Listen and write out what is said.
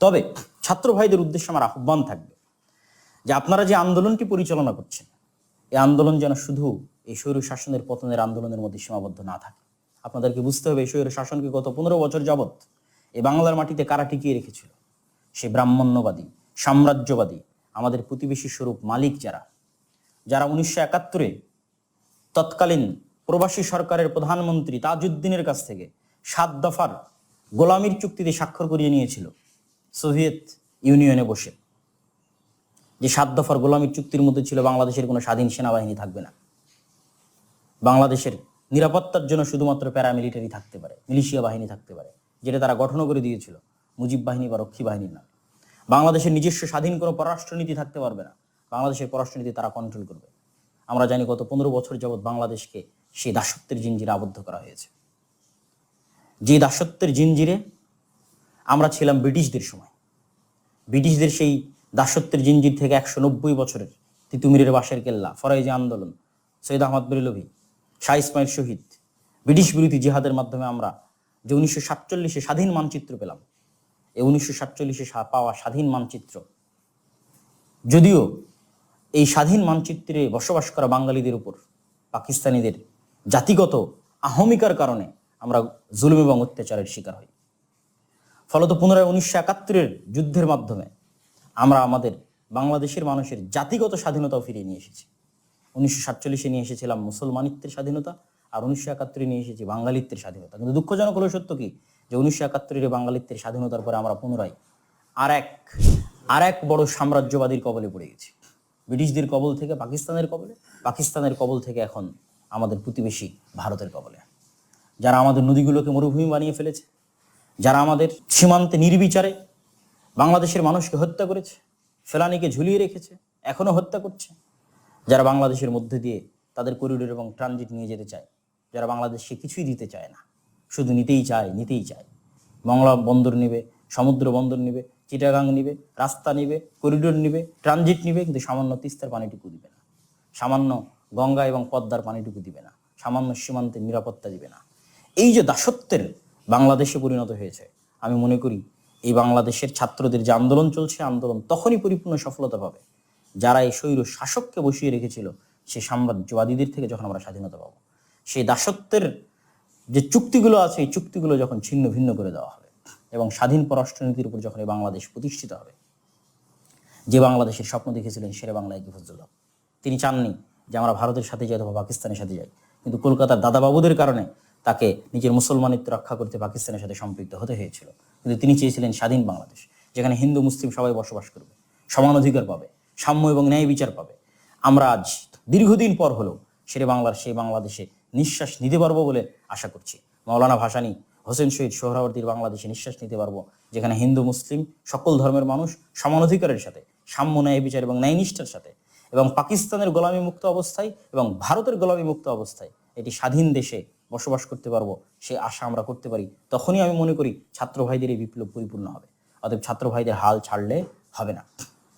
তবে ছাত্র ভাইদের উদ্দেশ্যে আমার আহ্বান থাকবে যে আপনারা যে আন্দোলনটি পরিচালনা করছেন, এই আন্দোলন যেন শুধু এই স্বৈর শাসনের পতনের আন্দোলনের মধ্যে সীমাবদ্ধ না থাকে। আপনাদেরকে বুঝতে হবে, এই স্বৈর শাসনকে গত পনেরো বছর যাবৎ এই বাংলার মাটিতে কারা টিকিয়ে রেখেছিল? সে ব্রাহ্মণ্যবাদী, সাম্রাজ্যবাদী, আমাদের প্রতিবেশী স্বরূপ মালিক যারা যারা উনিশশো একাত্তরে তৎকালীন প্রবাসী সরকারের প্রধানমন্ত্রী তাজউদ্দিনের কাছ থেকে সাত দফার গোলামির চুক্তিতে স্বাক্ষর করিয়ে নিয়েছিল। সোভিয়েত ইউনিয়নে বসে। যে সাত দফার গোলামির চুক্তির মধ্যে ছিল বাংলাদেশের কোনো স্বাধীন সেনাবাহিনী থাকবে না। বাংলাদেশের নিরাপত্তার জন্য শুধুমাত্র প্যারামিলিটারি থাকতে পারে, মিলিশিয়া বাহিনী থাকতে পারে, যেটা তারা গঠনও করে দিয়েছিল, মুজিব বাহিনী বা রক্ষী বাহিনীর নাম। বাংলাদেশের নিজস্ব স্বাধীন কোনো পররাষ্ট্রনীতি থাকতে পারবে না। বাংলাদেশের পররাষ্ট্রনীতি তারা কন্ট্রোল করবে। আমরা জানি গত পনেরো বছর যাবৎ বাংলাদেশকে সেই দাসত্বের জিঞ্জিরে আবদ্ধ করা হয়েছে। যে দাসত্বের জিঞ্জিরে আমরা ছিলাম ব্রিটিশদের সময়। ব্রিটিশদের সেই দাসত্বের জিঞ্জির থেকে একশো নব্বই বছরের তিতুমিরের বাসের কেল্লা, ফরাইজি আন্দোলন, সৈয়দ আহমদ বেরলভি শাহ ইসমাইল শহীদ। ব্রিটিশ বিরোধী জিহাদের মাধ্যমে আমরা যে উনিশশো সাতচল্লিশে স্বাধীন মানচিত্র পেলাম এই উনিশশো সাতচল্লিশে পাওয়া স্বাধীন মানচিত্র। যদিও এই স্বাধীন মানচিত্রে বসবাস করা বাঙালিদের উপর পাকিস্তানিদের জাতিগত আহমিকার কারণে আমরা জুলুম এবং অত্যাচারের শিকার হই। ফলত পুনরায় উনিশশো একাত্তরের যুদ্ধের মাধ্যমে আমরা আমাদের বাংলাদেশের মানুষের জাতিগত স্বাধীনতাও ফিরিয়ে নিয়ে এসেছি। উনিশশো সাতচল্লিশে নিয়ে এসেছিলাম মুসলমানিত্বের স্বাধীনতা আর উনিশশো একাত্তরে নিয়ে এসেছি বাঙালিত্বের স্বাধীনতা। কিন্তু দুঃখজনক হলো সত্য কি? যে উনিশশো একাত্তরের বাঙালিত্বের স্বাধীনতার পরে আমরা পুনরায় আর এক আর এক বড় সাম্রাজ্যবাদীর কবলে পড়ে গেছি। ব্রিটিশদের কবল থেকে পাকিস্তানের কবলে, পাকিস্তানের কবল থেকে এখন আমাদের প্রতিবেশী ভারতের কবলে। যারা আমাদের নদীগুলোকে মরুভূমি বানিয়ে ফেলেছে যারা আমাদের সীমান্তে নির্বিচারে বাংলাদেশের মানুষকে হত্যা করেছে, ফেলানিকে ঝুলিয়ে রেখেছে এখনও হত্যা করছে, যারা বাংলাদেশের মধ্যে দিয়ে তাদের করিডোর এবং ট্রানজিট নিয়ে যেতে চায়, যারা বাংলাদেশকে কিছুই দিতে চায় না, শুধু নিতেই চায় নিতেই চায়। মংলা বন্দর নিবে, সমুদ্র বন্দর নিবে, চিটাগাং নিবে, রাস্তা নিবে করিডোর নিবে ট্রানজিট নিবে, কিন্তু সামান্য তিস্তার পানিটুকু দিবে না। সামান্য গঙ্গা এবং পদ্মার পানিটুকু দিবে না। সামান্য সীমান্তের নিরাপত্তা দিবে না। এই যে দাসত্বের বাংলাদেশে পরিণত হয়েছে। আমি মনে করি, এই বাংলাদেশের ছাত্রদের যে আন্দোলন চলছে আন্দোলন তখনই পরিপূর্ণ সফলতা পাবে। যারা এই স্বৈর শাসককে বসিয়ে রেখেছিল সেই সাম্রাজ্যবাদীদের থেকে যখন আমরা স্বাধীনতা পাবো। সেই দাসত্বের যে চুক্তিগুলো আছে, এই চুক্তিগুলো যখন ছিন্ন ভিন্ন করে দেওয়া হবে এবং স্বাধীন পররাষ্ট্রনীতির উপর যখন এই বাংলাদেশ প্রতিষ্ঠিত হবে, যে বাংলাদেশের স্বপ্ন দেখেছিলেন শেরে বাংলা একে ফজলুল হক? তিনি চাননি যে আমরা ভারতের সাথে যাই অথবা পাকিস্তানের সাথে যাই। কিন্তু কলকাতার দাদাবাবুদের কারণে তাকে নিজের মুসলমানিত্ব রক্ষা করতে পাকিস্তানের সাথে সম্পৃক্ত হতে হয়েছিল। কিন্তু তিনি চেয়েছিলেন স্বাধীন বাংলাদেশ, যেখানে হিন্দু, মুসলিম সবাই বসবাস করবে সমান অধিকার পাবে, সাম্য এবং ন্যায় বিচার পাবে। আমরা আজ দীর্ঘদিন পর হলেও সেরে বাংলার সেই বাংলাদেশে নিঃশ্বাস নিতে পারব বলে আশা করছি। মাওলানা ভাসানী হোসেন শহীদ সোহরাওয়ার্দীর বাংলাদেশে নিঃশ্বাস নিতে পারব, যেখানে হিন্দু, মুসলিম, সকল ধর্মের মানুষ সমান অধিকারের সাথে, সাম্য, ন্যায় বিচার এবং ন্যায়নিষ্ঠার সাথে এবং পাকিস্তানের গোলামি মুক্ত অবস্থায় এবং ভারতের গোলামি মুক্ত অবস্থায় এটি স্বাধীন দেশে বসবাস করতে পারব, সে আশা আমরা করতে পারি, তখনই আমি মনে করি ছাত্র ভাইদের এই বিপ্লব পরিপূর্ণ হবে। অতএব ছাত্র ভাইদের হাল ছাড়লে হবে না।